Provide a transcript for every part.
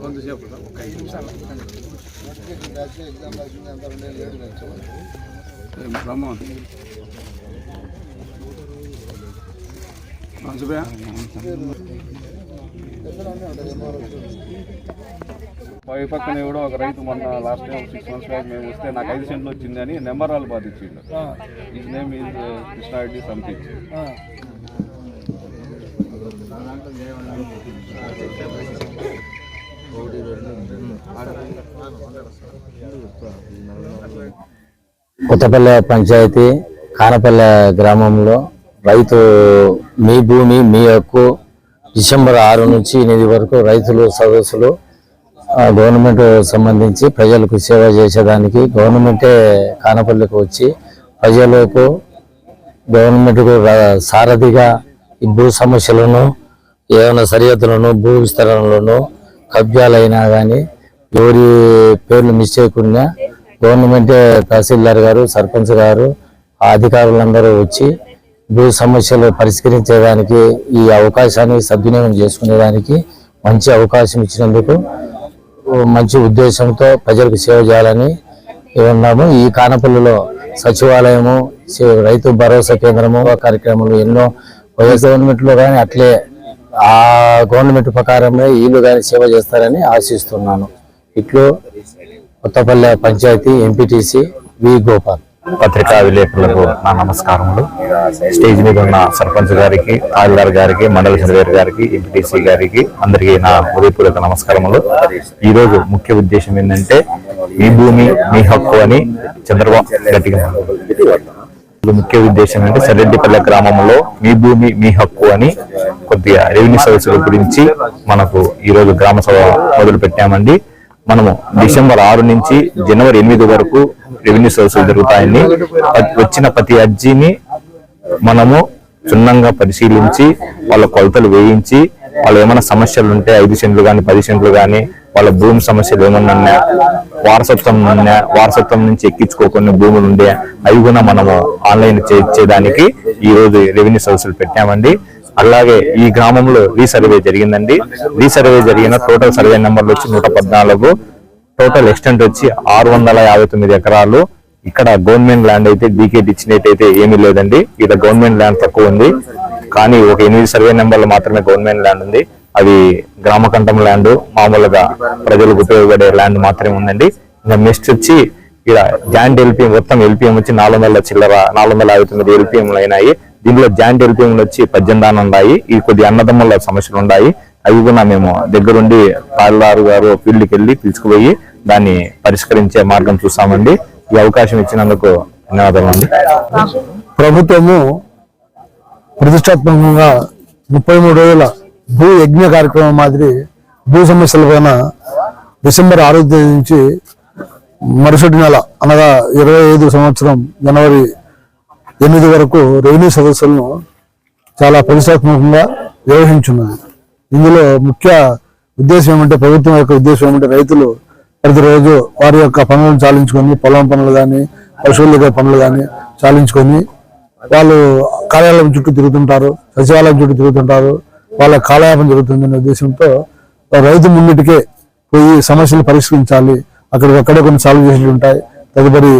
కొంతసేపు ఒక ఐదు నిమిషాలు బ్రహ్మం మంచిగా పై పక్కన ఎవడో ఒక రైతు మొన్న last time six months back మేము వస్తే నాకు ఐదు సెంట్లు వచ్చింది అని నెంబర్ వాళ్ళు బాధించిండు ఈ name is Krishna Reddy something Kothapalle panchayat Kanapalle గ్రామంలో రైతు మీ భూమి మీ హక్కు డిసెంబర్ ఆరు నుంచి ఎనిమిది వరకు రైతులు సదస్సులు గవర్నమెంట్ సంబంధించి ప్రజలకు సేవ చేసేదానికి గవర్నమెంటే కానపల్లికి వచ్చి ప్రజలకు గవర్నమెంట్కు సారథిగా ఈ భూ సమస్యలను ఏమైనా సరిహద్దులను భూ విస్తరణలను కబ్జాలైనా కానీ ఎవరి పేర్లు మిస్టేక్ ఉన్నా గవర్నమెంటే తహసీల్దార్ గారు సర్పంచ్ గారు ఆ అధికారులందరూ వచ్చి భూ సమస్యలు పరిష్కరించేదానికి ఈ అవకాశాన్ని సద్వినియోగం చేసుకునేదానికి మంచి అవకాశం ఇచ్చినందుకు మంచి ఉద్దేశంతో ప్రజలకు సేవ చేయాలని ఉన్నాము ఈ కానపల్లిలో సచివాలయము రైతు భరోసా కేంద్రము కార్యక్రమాలు ఎన్నో వైఎస్ గవర్నమెంట్లో కానీ అట్లే ఆ గవర్నమెంట్ ప్రకారమే వీళ్ళు కానీ సేవ చేస్తారని ఆశిస్తున్నాను. ఇట్లు కొత్తపల్లె పంచాయతీ ఎంపీటీసీ వి గోపాల్. పత్రికా విలేకరులకు నా నమస్కారములు. స్టేజ్ మీద ఉన్న సర్పంచ్ గారికి తహసీల్దార్ గారికి మండల సర్వేర్ గారికి ఎంపీటీసీ గారికి అందరికీ నా హృదయపూర్వక నమస్కారములు. ఈరోజు ముఖ్య ఉద్దేశం ఏంటంటే మీ భూమి మీ హక్కు అని చంద్రబాబు గట్టిగా ఇది ముఖ్య ఉద్దేశం అంటే సరెడ్డిపల్లె గ్రామంలో మీ భూమి మీ హక్కు అని కొద్దిగా రెవెన్యూ సర్వీసుల గురించి మనకు ఈరోజు గ్రామ సభ మొదలు పెట్టామండి మనము డిసెంబర్ ఆరు నుంచి జనవరి ఎనిమిది వరకు రెవెన్యూ సోర్సులు జరుగుతాయని. వచ్చిన ప్రతి అర్జీని మనము క్షుణ్ణంగా పరిశీలించి వాళ్ళ కొలతలు వేయించి వాళ్ళు ఏమైనా సమస్యలు ఉంటే ఐదు సెంట్లు కానీ పది సెంట్లు కానీ వాళ్ళ భూమి సమస్యలు ఏమన్నా ఉన్నా వారసత్వం ఉన్నా వారసత్వం నుంచి ఎక్కించుకోకుండా భూములు ఉండే అవి కూడా మనము ఆన్లైన్ చేయించేదానికి ఈ రోజు రెవెన్యూ సర్వీసులు పెట్టామండి. అలాగే ఈ గ్రామంలో రీసర్వే జరిగిందండి. రీసర్వే జరిగిన టోటల్ సర్వే నెంబర్లు వచ్చి నూట పద్నాలుగు. టోటల్ ఎక్స్టెంట్ వచ్చి ఆరు వందల యాభై తొమ్మిది ఎకరాలు. ఇక్కడ గవర్నమెంట్ ల్యాండ్ అయితే డీకేట్ ఇచ్చినట్టయితే ఏమీ లేదండి. ఇక్కడ గవర్నమెంట్ ల్యాండ్ తక్కువ ఉంది. కానీ ఒక ఎనిమిది సర్వే నెంబర్లు మాత్రమే గవర్నమెంట్ ల్యాండ్ ఉంది. అది గ్రామకంఠం ల్యాండ్ మామూలుగా ప్రజలకు ఉపయోగపడే ల్యాండ్ మాత్రమే ఉందండి. ఇంకా నెక్స్ట్ వచ్చి ఇక్కడ జాయింట్ ఎల్పిఎం మొత్తం ఎల్పిఎం వచ్చి నాలుగు వందల చిల్లర నాలుగు వందల యాభై తొమ్మిది ఎల్పిఎంలు అయినాయి. దీంట్లో జాయింట్ ఎల్పిఎంలు వచ్చి పద్దెనిమిది ఉన్నాయి. ఈ కొద్ది అన్నదమ్ముల సమస్యలు ఉన్నాయి. అవి కూడా మేము దగ్గరుండి పాల్దారు గారు ఫీల్డ్కి వెళ్ళి పిలుచుకుపోయి దాన్ని పరిష్కరించే మార్గం చూస్తామండి. ఈ అవకాశం ఇచ్చినందుకు ధన్యవాదాలు అండి. ప్రభుత్వము ప్రతిష్టాత్మకంగా ముప్పై మూడు రోజుల భూ యజ్ఞ కార్యక్రమం మాదిరి భూ సమస్యల పైన డిసెంబర్ ఆరో తేదీ నుంచి మరుసటి నెల అనగా ఇరవై ఐదు సంవత్సరం జనవరి ఎనిమిది వరకు రెవెన్యూ సదస్సులను చాలా ప్రతిష్టాత్మకంగా నిర్వహించున్నది. ఇందులో ముఖ్య ఉద్దేశం ఏమంటే ప్రభుత్వం యొక్క ఉద్దేశం ఏమంటే రైతులు ప్రతిరోజు వారి యొక్క పనులను చాలించుకొని పొలం పనులు కానీ పశువుల దగ్గర పనులు కానీ చాలించుకొని వాళ్ళు కార్యాలయం చుట్టూ తిరుగుతుంటారు సచివాలయం చుట్టూ తిరుగుతుంటారు వాళ్ళ కాలయాపం జరుగుతుందనే ఉద్దేశంతో రైతు ముందుటికే పోయి సమస్యలు పరిష్కరించాలి. అక్కడికక్కడే కొన్ని సాల్వ్ చేసి ఉంటాయి. తదుపరి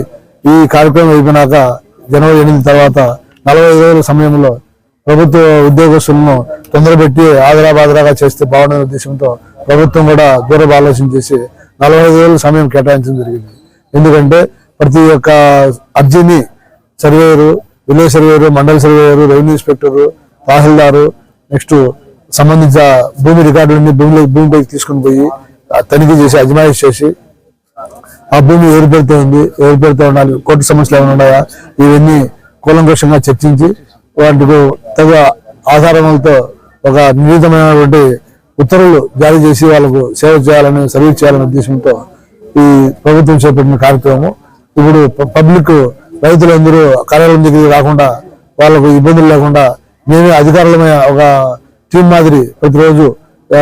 ఈ కార్యక్రమం అయిపోయినాక జనవరి ఎనిమిది తర్వాత నలభై ఐదు రోజుల సమయంలో ప్రభుత్వ ఉద్యోగస్తులను తొందరపెట్టి ఆదరా బాదరాగా చేస్తే బాగుండనే ఉద్దేశంతో ప్రభుత్వం కూడా దూరపు ఆలోచన చేసి నలభై ఐదు సమయం కేటాయించడం జరిగింది. ఎందుకంటే ప్రతి ఒక్క అర్జీని సర్వేయరు విలేజ్ సర్వేయరు మండల surveyor revenue inspector tahsildar next సంబంధించిన భూమి రికార్డులన్నీ భూమిలో భూమిపైకి తీసుకుని పోయి తనిఖీ చేసి అజమాయిష్ చేసి ఆ భూమి ఎవరి పేరుతో ఉంది ఎవరి పేరుతో ఉండాలి కోర్టు సమస్యలు ఏమైనా ఉన్నాయా ఇవన్నీ కూలంకషంగా చర్చించి వాటికి తగు ఆధారములతో ఒక నిర్ణీతమైనటువంటి ఉత్తర్వులు జారీ చేసి వాళ్ళకు సేవ చేయాలని సర్వీస్ చేయాలనే ఉద్దేశంతో ఈ ప్రభుత్వం చేపట్టిన కార్యక్రమం ఇప్పుడు పబ్లిక్ రైతులందరూ కార్యాలయం దగ్గరికి రాకుండా వాళ్ళకు ఇబ్బందులు లేకుండా మేమే అధికారులమైన ఒక టీం మాదిరి ప్రతిరోజు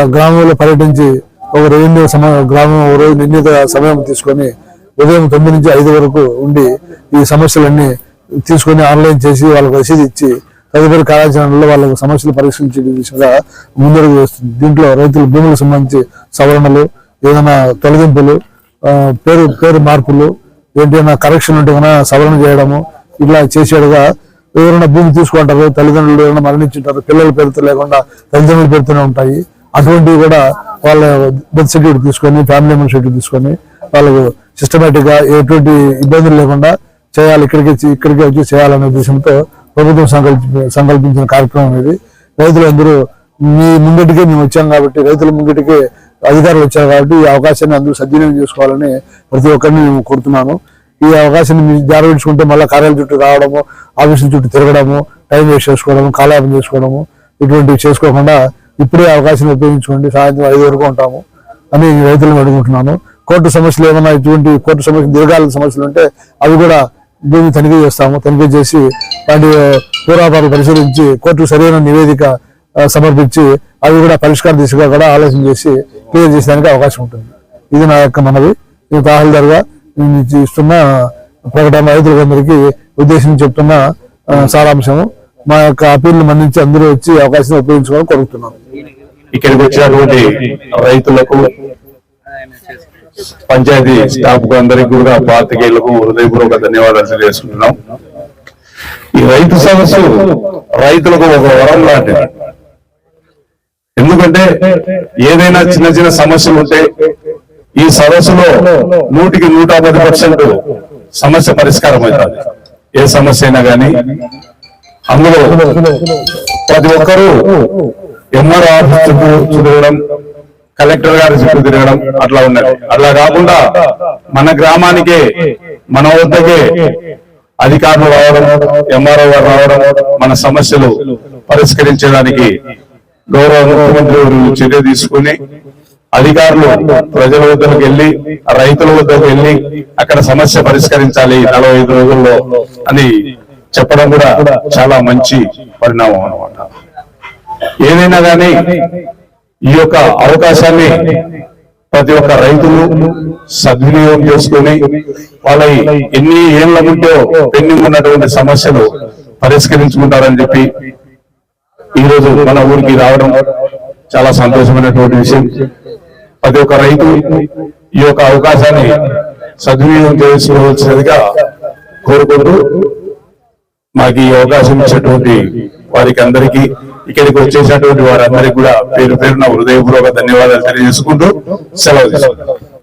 గ్రామంలో పర్యటించి ఒక రెవెన్యూ సమయం గ్రామం ఒక రోజు నిర్ణీత సమయం తీసుకొని ఉదయం తొమ్మిది నుంచి ఐదు వరకు ఉండి ఈ సమస్యలన్నీ తీసుకొని ఆన్లైన్ చేసి వాళ్ళకి రసీదు ఇచ్చి తదుపరి కార్యాచరణలో వాళ్ళకు సమస్యలు పరిష్కరించే దిశగా ముందడుగు వేస్తుంది. దీంట్లో రైతుల భూములకు సంబంధించి సవరణలు ఏదైనా తొలగింపులు పేరు పేరు మార్పులు ఏంటైనా కరెక్షన్ ఉంటే కన్నా సవరణ చేయడము ఇలా చేసేడుగా ఎవరైనా భూమి తీసుకుంటారు తల్లిదండ్రులు ఎవరైనా మరణించుంటారు పిల్లల పేరుతో లేకుండా తల్లిదండ్రుల పేరుతోనే ఉంటాయి. అటువంటివి కూడా వాళ్ళ బర్త్ సర్టిఫికేట్ తీసుకొని ఫ్యామిలీ మెంబర్ సర్టిఫికేట్ తీసుకొని వాళ్ళకు సిస్టమేటిక్గా ఎటువంటి ఇబ్బందులు లేకుండా చేయాలి ఇక్కడికి వచ్చి- ఇక్కడికి వచ్చి చేయాలనే ఉద్దేశంతో ప్రభుత్వం సంకల్ప సంకల్పించిన కార్యక్రమం ఇది. రైతులందరూ మీ ముంగటికే మేము వచ్చాం కాబట్టి రైతుల ముంగటికే అధికారులు వచ్చారు కాబట్టి ఈ అవకాశాన్ని అందరూ సద్వినియోగం చేసుకోవాలని ప్రతి ఒక్కరిని నేను కోరుతున్నాను. ఈ అవకాశాన్ని మీరు జారవించుకుంటే మళ్ళీ కార్యాలయం చుట్టూ రావడము ఆఫీసుల చుట్టూ తిరగడము టైం వేస్ట్ చేసుకోవడము కాలయాపన చేసుకోవడము ఇటువంటివి చేసుకోకుండా ఇప్పుడే అవకాశాన్ని ఉపయోగించుకోండి. సాయంత్రం ఐదు వరకు ఉంటాము అని రైతులను అడుగుతున్నాను. కోర్టు సమస్యలు ఏమైనా ఇటువంటి కోర్టు సమస్యలు దీర్ఘాల సమస్యలు ఉంటే అవి కూడా దీన్ని తనిఖీ చేస్తాము. తనిఖీ చేసి వాటి పూర్వాపాలు పరిశీలించి కోర్టు సరైన నివేదిక సమర్పించి అవి కూడా పరిష్కార దిశగా కూడా ఆలోచన చేసి క్లియర్ చేసేదానికి అవకాశం ఉంటుంది. ఇది నా యొక్క మనవి. నేను తహసీల్దార్గా నేను ఇస్తున్న ప్రకటన రైతులందరికీ ఉద్దేశించి చెప్తున్న సారాంశము. మా యొక్క అప్పీల్ని మన్నించి అందరూ వచ్చి అవకాశం అవకాశాన్ని ఉపయోగించుకోవాలని కోరుతున్నాను. ఇక్కడికి వచ్చినటువంటి రైతులకు పంచాయతీ స్టాఫ్కు అందరికి కూడా పాతికేయులకు హృదయపూర్వక ధన్యవాదాలు తెలియజేసుకుంటున్నాం. ఈ రైతు సమస్య రైతులకు ఒక వరం లాంటిది. ఎందుకంటే ఏదైనా చిన్న చిన్న సమస్యలు ఉంటే ఈ సదస్సులో నూటికి నూట పది పర్సెంట్ సమస్య పరిష్కారం అవుతుంది. ఏ సమస్య అయినా కానీ అందులో ప్రతి ఒక్కరూ ఎంఆర్ ఆఫీస్ తిరగడం కలెక్టర్ గారి చుట్టూ తిరగడం అట్లా ఉన్నది. అట్లా కాకుండా మన గ్రామానికే మన వద్దకే అధికారులు రావడం ఎంఆర్ఓ గారు రావడం మన సమస్యలు పరిష్కరించడానికి గౌరవ ముఖ్యమంత్రి చర్య తీసుకుని అధికారులు ప్రజల వద్దకు వెళ్ళి రైతుల వద్దకు వెళ్ళి అక్కడ సమస్య పరిష్కరించాలి నలభై ఐదు రోజుల్లో అని చెప్పడం కూడా చాలా మంచి పరిణామం అనమాట ఏదైనా కానీ ఈ యొక్క అవకాశాన్ని ప్రతి ఒక్క రైతులు సద్వినియోగం చేసుకుని వాళ్ళ ఎన్ని ఏళ్ళ ముందో పెండింగ్ ఉన్నటువంటి సమస్యలు పరిష్కరించుకుంటారని చెప్పి ఈ రోజు మన ఊరికి రావడం చాలా సంతోషమైనటువంటి విషయం. ప్రతి ఒక్క రైతు ఈ యొక్క అవకాశాన్ని సద్వినియోగం చేసుకోవాల్సినదిగా కోరుకుంటూ మాకు ఈ అవకాశం ఇచ్చినటువంటి వారికి అందరికీ ఇక్కడికి వచ్చేసినటువంటి వారందరికీ కూడా పేరు పేరున హృదయపూర్వక ధన్యవాదాలు తెలియజేసుకుంటూ సెలవు